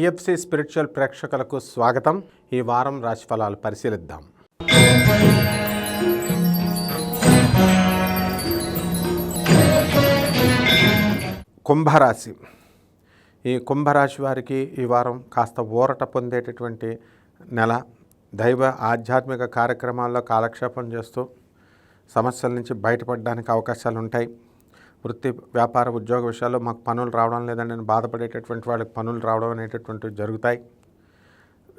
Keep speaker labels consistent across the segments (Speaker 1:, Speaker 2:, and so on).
Speaker 1: TFC spiritual ప్రేక్షకులకు స్వాగతం. ఈ వారం రాశిఫలాలు పరిశీలిద్దాం. కుంభరాశి. ఈ కుంభరాశి వారికి ఈ వారం కాస్త ఊరట పొందేటటువంటి నెల. దైవ ఆధ్యాత్మిక కార్యక్రమాల్లో కాలక్షేపం చేస్తూ సమస్యల నుంచి బయటపడడానికి అవకాశాలు ఉంటాయి వృత్తి వ్యాపార ఉద్యోగ విషయాల్లో మాకు పనులు రావడం లేదని నేను బాధపడేటటువంటి వాళ్ళకి పనులు రావడం అనేటటువంటివి జరుగుతాయి.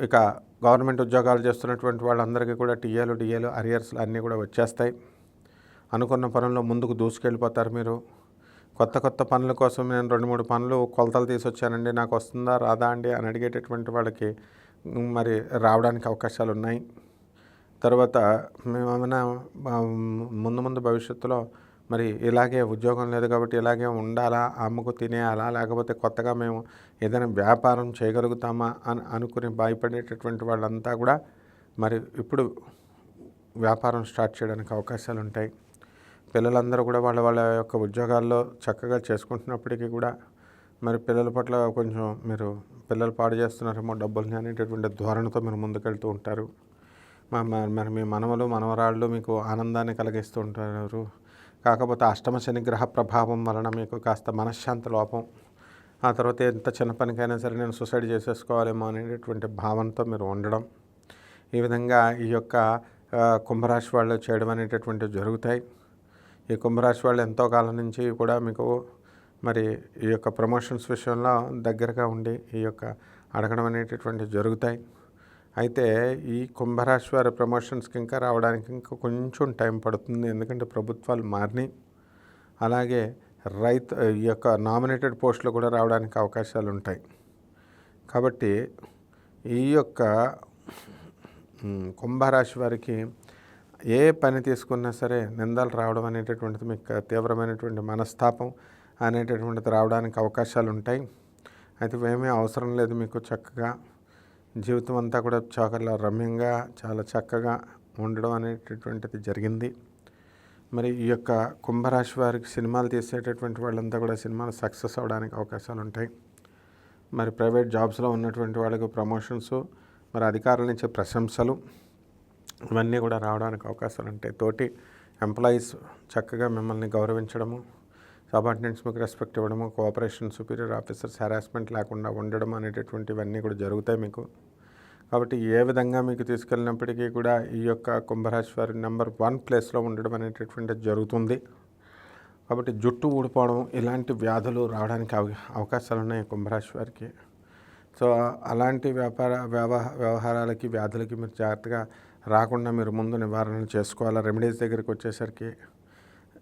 Speaker 1: ఇక గవర్నమెంట్ ఉద్యోగాలు చేస్తున్నటువంటి వాళ్ళందరికీ కూడా టీఏలు డిఏలు అరియర్స్లు అన్నీ కూడా వచ్చేస్తాయి. అనుకున్న పనుల్లో ముందుకు దూసుకెళ్ళిపోతారు మీరు. కొత్త కొత్త పనుల కోసం నేను రెండు మూడు పనులు కొలతలు తీసుకొచ్చానండి నాకు వస్తుందా రాదా అండి అని అడిగేటటువంటి వాళ్ళకి మరి రావడానికి అవకాశాలు ఉన్నాయి. తర్వాత మేము ఏమైనా ముందు ముందు భవిష్యత్తులో మరి ఇలాగే ఉద్యోగం లేదు కాబట్టి ఇలాగే ఉండాలా? అమ్ముకు తినేయాలా? లేకపోతే కొత్తగా మేము ఏదైనా వ్యాపారం చేయగలుగుతామా? అని అనుకుని భయపడేటటువంటి వాళ్ళంతా కూడా మరి ఇప్పుడు వ్యాపారం స్టార్ట్ చేయడానికి అవకాశాలు ఉంటాయి. పిల్లలందరూ కూడా వాళ్ళ వాళ్ళ యొక్క ఉద్యోగాల్లో చక్కగా చేసుకుంటున్నప్పటికీ కూడా మరి పిల్లల పట్ల కొంచెం మీరు పిల్లలు పాడు చేస్తున్నారేమో డబ్బుల్ని అనేటటువంటి ధోరణితో మీరు ముందుకెళ్తూ ఉంటారు. మా- మరి మీ మనవలు మనవరాళ్ళు మీకు ఆనందాన్ని కలిగిస్తూ ఉంటారు. కాకపోతే అష్టమ శనిగ్రహ ప్రభావం వలన మీకు కాస్త మనశ్శాంతి లోపం ఆ తర్వాత ఎంత చిన్న పనికైనా సరే నేను సూసైడ్ చేసేసుకోవాలేమో అనేటటువంటి భావనతో మీరు ఉండడం ఈ విధంగా ఈ యొక్క కుంభరాశి వాళ్ళు చేయడం అనేటటువంటివి జరుగుతాయి. ఈ కుంభరాశి వాళ్ళు ఎంతో కాలం నుంచి కూడా మీకు మరి ఈ యొక్క ప్రమోషన్స్ విషయంలో దగ్గరగా ఉండి ఈ యొక్క అడగడం అనేటటువంటివి జరుగుతాయి. అయితే ఈ కుంభరాశి వారి ప్రమోషన్స్కి ఇంకా రావడానికి ఇంకా కొంచెం టైం పడుతుంది. ఎందుకంటే ప్రభుత్వాలు మారినాయి. అలాగే రైతు ఈ యొక్క నామినేటెడ్ పోస్టులు కూడా రావడానికి అవకాశాలు ఉంటాయి. కాబట్టి ఈ యొక్క కుంభరాశి వారికి ఏ పని తీసుకున్నా సరే నిందలు రావడం అనేటటువంటిది మీకు తీవ్రమైనటువంటి మనస్తాపం అనేటటువంటిది రావడానికి అవకాశాలు ఉంటాయి. అయితే ఏమీ అవసరం లేదు మీకు చక్కగా. జీవితం అంతా కూడా చాలా రమ్యంగా చాలా చక్కగా ఉండడం అనేటటువంటిది జరిగింది. మరి ఈ యొక్క కుంభరాశి వారికి సినిమాలు తీసేటటువంటి వాళ్ళంతా కూడా సినిమాలు సక్సెస్ అవడానికి అవకాశాలు ఉంటాయి మరి ప్రైవేట్ జాబ్స్లో ఉన్నటువంటి వాళ్ళకి ప్రమోషన్స్ మరి అధికారుల నుంచి ప్రశంసలు ఇవన్నీ కూడా రావడానికి అవకాశాలు ఉంటాయి తోటి ఎంప్లాయీస్ చక్కగా మిమ్మల్ని గౌరవించడము సబార్డినెంట్స్ మీకు రెస్పెక్ట్ ఇవ్వడము కోఆపరేషన్ సుపీరియర్ ఆఫీసర్స్ హెరాస్మెంట్ లేకుండా ఉండడం అనేటటువంటివన్నీ కూడా జరుగుతాయి మీకు. కాబట్టి ఏ విధంగా మీకు తీసుకెళ్ళినప్పటికీ కూడా ఈ యొక్క కుంభరాశి వారి నెంబర్ వన్ ప్లేస్లో ఉండడం అనేటటువంటిది జరుగుతుంది. కాబట్టి జుట్టు ఊడిపోవడం ఇలాంటి వ్యాధులు రావడానికి అవ అవకాశాలు ఉన్నాయి కుంభరాశి వారికి సో అలాంటి వ్యాపార వ్యవహ వ్యవహారాలకి వ్యాధులకి మీరు జాగ్రత్తగా రాకుండా మీరు ముందు నివారణ చేసుకోవాలి? రెమెడీస్ దగ్గరికి వచ్చేసరికి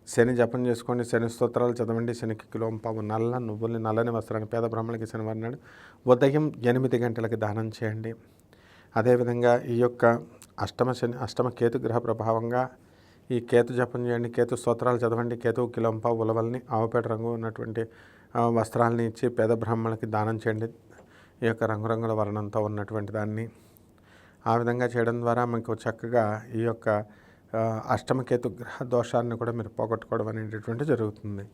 Speaker 1: శని జపం చేసుకోండి శని స్తోత్రాలు చదవండి. శనికి కిలోం పావు నల్ల నువ్వుల్ని నల్లని వస్త్రాన్ని పేద బ్రాహ్మణులకి శనివారం నాడు ఉదయం ఎనిమిది గంటలకి దానం చేయండి. అదేవిధంగా ఈ యొక్క అష్టమ శని అష్టమ కేతు గ్రహ ప్రభావంగా ఈ కేతు జపం చేయండి. కేతు స్తోత్రాలు చదవండి. కేతు కిలంప ఉలవల్ని ఆవుపేట రంగు ఉన్నటువంటి వస్త్రాలని ఇచ్చి పేద బ్రాహ్మణులకి దానం చేయండి. ఈ యొక్క రంగురంగుల వర్ణంతో ఉన్నటువంటి దాన్ని ఆ విధంగా చేయడం ద్వారా మీకు చక్కగా ఈ యొక్క అష్టమకేతు గ్రహ దోషాన్ని కూడా మీరు పోగొట్టుకోవడం అనేటటువంటి జరుగుతుంది.